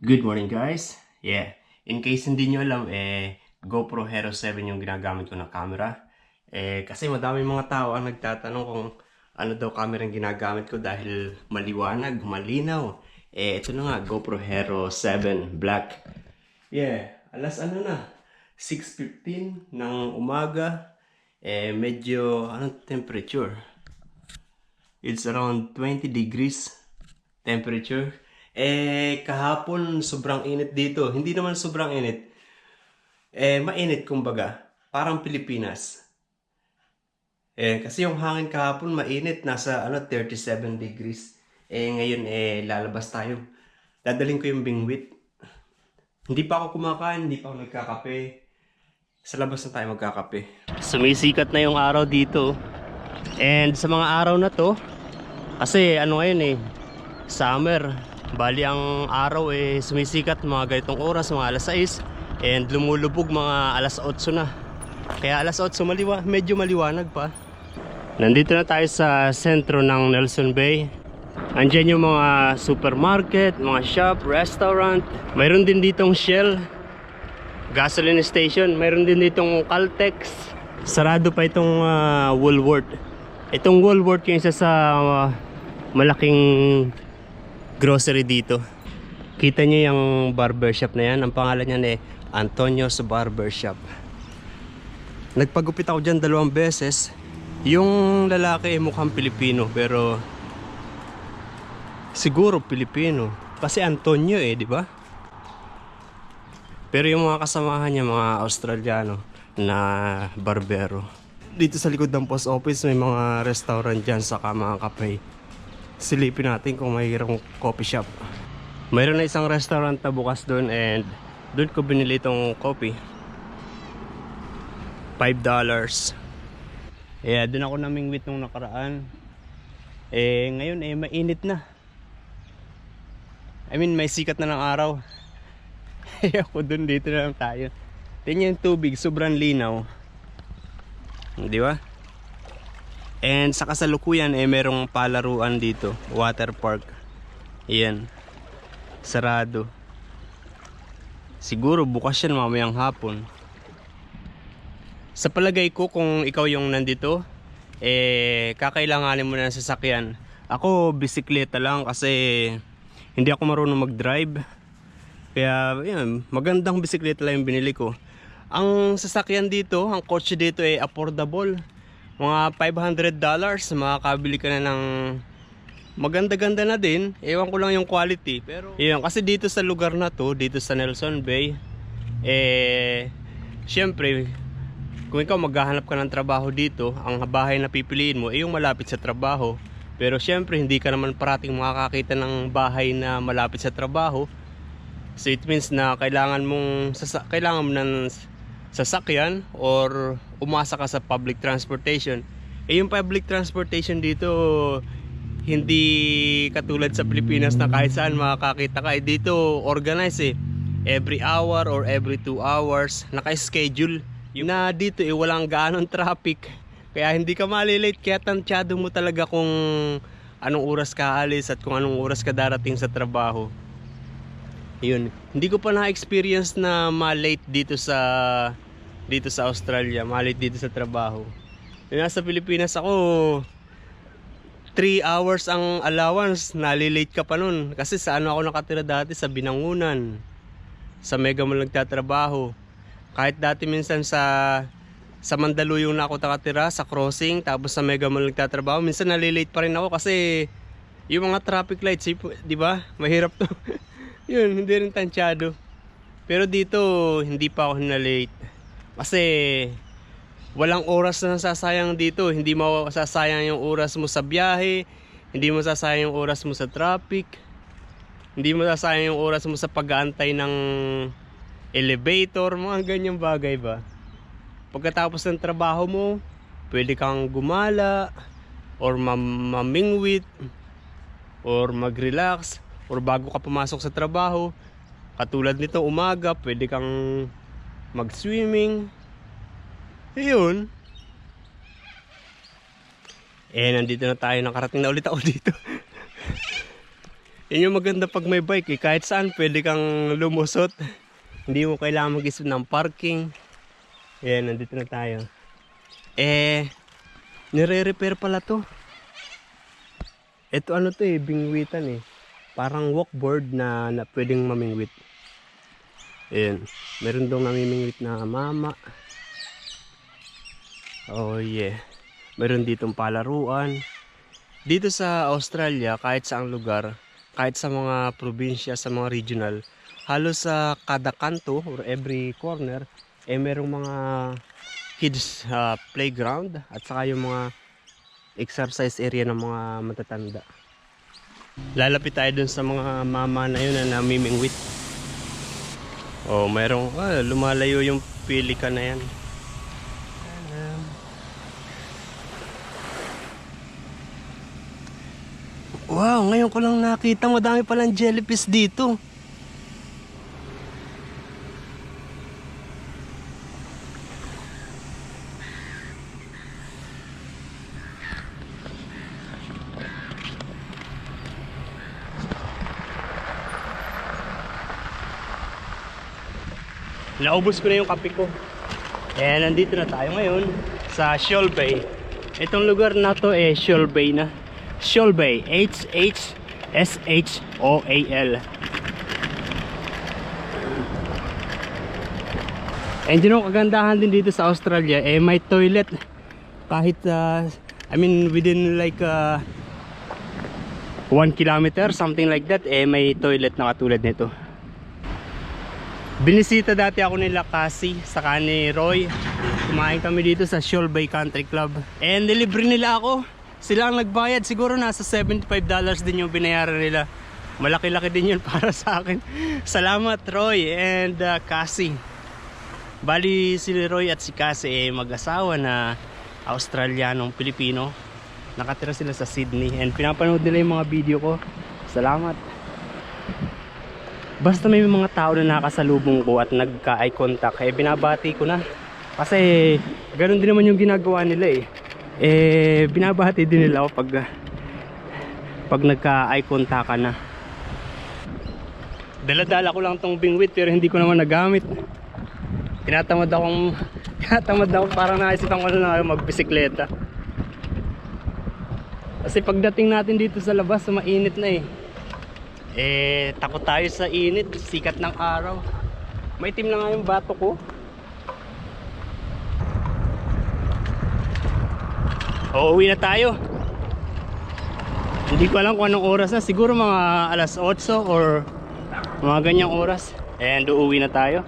Good morning guys. Yeah, in case hindi nyo alam, eh, GoPro Hero 7 yung ginagamit ko na camera. Eh, kasi madami mga tao ang nagtatanong kung ano daw camera yung ginagamit ko dahil maliwanag, malinaw. Eh, ito na nga, GoPro Hero 7 Black. Yeah, alas ano na, 6.15 ng umaga. Eh, medyo, anong temperature? It's around 20 degrees temperature. Eh, kahapon sobrang init dito. Hindi naman sobrang init. Eh, mainit kumbaga. Parang Pilipinas. Eh, kasi yung hangin kahapon mainit. Nasa ano, 37 degrees. Eh, ngayon eh, lalabas tayo. Dadaling ko yung bingwit. Hindi pa ako kumakain, hindi pa ako nagkakape. Sa labas na tayo magkakape. Sumisikat na yung araw dito. And sa mga araw na to, kasi ano ngayon eh, summer. Bali ang araw eh sumisikat mga ganitong oras, mga alas 6. And lumulubog mga alas 8 na. Kaya alas 8 maliwa, medyo maliwanag pa. Nandito na tayo sa sentro ng Nelson Bay. Andyan yung mga supermarket, mga shop, restaurant. Mayroon din ditong Shell, gasoline station. Mayroon din ditong Caltex. Sarado pa itong ah, Woolworth. Itong Woolworth yung isa sa ah, malaking grocery dito. Kita niyo yung barbershop na yan. Ang pangalan niyan eh Antonio's Barbershop. Nagpagupit ako dyan dalawang beses. Yung lalaki eh mukhang Pilipino pero siguro Pilipino. Kasi Antonio eh, di ba? Pero yung mga kasamahan niya, mga Australiano na barbero. Dito sa likod ng post office may mga restaurant dyan saka mga cafe. Silipin natin kung mayroong coffee shop. Mayroon na isang restaurant na bukas doon and doon ko binili itong coffee. $5 dollars. Yeah, doon ako namingwit nung nakaraan. Eh, ngayon eh mainit na. I mean, may sikat na ng araw. Eh ako dun dito na lang tayo. Tingnan yung tubig, sobrang linaw. Di ba? And sa kasalukuyan eh merong palaruan dito, water park. Ayan. Sarado. Siguro bukas yan mamayang hapon. Sa palagay ko kung ikaw yung nandito, eh kakailanganin mo na ng sasakyan. Ako bisikleta lang kasi hindi ako marunong mag-drive. Kaya yan, magandang bisikleta lang yung binili ko. Ang sasakyan dito, ang kotse dito ay affordable. Mga $500, makakabili ka na ng maganda-ganda na din. Ewan ko lang yung quality. Pero yun, kasi dito sa lugar na to, dito sa Nelson Bay, eh, syempre, kung ikaw maghahanap ka ng trabaho dito, ang bahay na pipiliin mo ay yung malapit sa trabaho. Pero syempre, hindi ka naman parating makakakita ng bahay na malapit sa trabaho. So it means na kailangan mong kailangan mo ng sasakyan or umasa ka sa public transportation. Eh yung public transportation dito hindi katulad sa Pilipinas na kahit saan makakakita ka. Eh, dito organize eh. Every hour or every two hours naka-schedule. Yung na dito eh walang gaanong traffic. Kaya hindi ka malilate kaya tansyado mo talaga kung anong oras ka alis at kung anong oras ka darating sa trabaho. Yun. Hindi ko pa na-experience na ma-late dito sa dito sa Australia, ma-late dito sa trabaho. Nasa Pilipinas ako, 3 hours ang allowance, nalilate ka pa nun. Kasi sa ano ako nakatira dati, sa Binangunan. Sa Mega Mall nagtatrabaho. Kahit dati minsan sa sa Mandaluyong na ako nakatira, sa crossing, tapos sa Mega Mall nagtatrabaho, minsan nalilate pa rin ako kasi yung mga traffic lights, di ba? Mahirap to. Yun, hindi rin tansyado. Pero dito, hindi pa ako na late. Kasi, walang oras na nasasayang dito. Hindi mo sasayang yung oras mo sa biyahe. Hindi mo sasayang yung oras mo sa traffic. Hindi mo sasayang yung oras mo sa pag-aantay ng elevator. Mga ganyang bagay ba? Pagkatapos ng trabaho mo, pwede kang gumala, or mam- mamingwit, or mag-relax, or bago ka pumasok sa trabaho, katulad nito umaga, pwede kang mag-swimming. Ayun. Eh, nandito na tayo. Nakarating na ulit ako dito. Yan yung maganda pag may bike eh. Kahit saan pwede kang lumusot. Hindi mo kailangan mag-isip ng parking. Yan, nandito na tayo. Eh, nire-repair pala to. Ito ano to eh, bingwitan eh. Parang walkboard na, na pwedeng mamingwit. Ayan. Meron dong namimingwit na mama. Oh yeah. Meron ditong palaruan. Dito sa Australia, kahit saang lugar, kahit sa mga probinsya, sa mga regional, halos sa kada kanto or every corner, eh merong mga kids ah, playground at saka yung mga exercise area ng mga matatanda. Lalapit tayo dun sa mga mama na yun na namimingwit. Oh, merong ah, lumalayo yung pilika na yan. Wow, ngayon ko lang nakita madami palang jellyfish dito. Naubos ko na yung kape ko. Eh, nandito na tayo ngayon sa Shoal Bay. Itong lugar na to eh, Shoal Bay na. Shoal Bay. H-H-S-H-O-A-L. And yun ang kagandahan din dito sa Australia, eh may toilet. Kahit, uh, I mean, within like uh, one kilometer, something like that, eh may toilet na katulad nito. Binisita dati ako nila Cassie, saka ni Roy. Kumain kami dito sa Shoal Bay Country Club. And nilibre nila ako. Sila ang nagbayad. Siguro nasa $75 din yung binayaran nila. Malaki-laki din yun para sa akin. Salamat Roy and uh, Cassie. Bali si Roy at si Cassie eh, mag-asawa na Australianong Pilipino. Nakatira sila sa Sydney and pinapanood nila yung mga video ko. Salamat. Basta may mga tao na nakasalubong ko at nagka-eye contact, eh binabati ko na. Kasi ganun din naman yung ginagawa nila eh. Eh binabati din nila ako pag pag nagka-eye contact ka na. Dala-dala ko lang tong bingwit pero hindi ko naman nagamit. Tinatamad akong tinatamad ako parang naisipan ko na magbisikleta. Kasi pagdating natin dito sa labas, mainit na eh. Eh, takot tayo sa init, sikat ng araw. May team na nga yung bato ko. Uuwi na tayo. Hindi ko alam kung anong oras na. Siguro mga alas 8 or mga ganyang oras. And uuwi na tayo.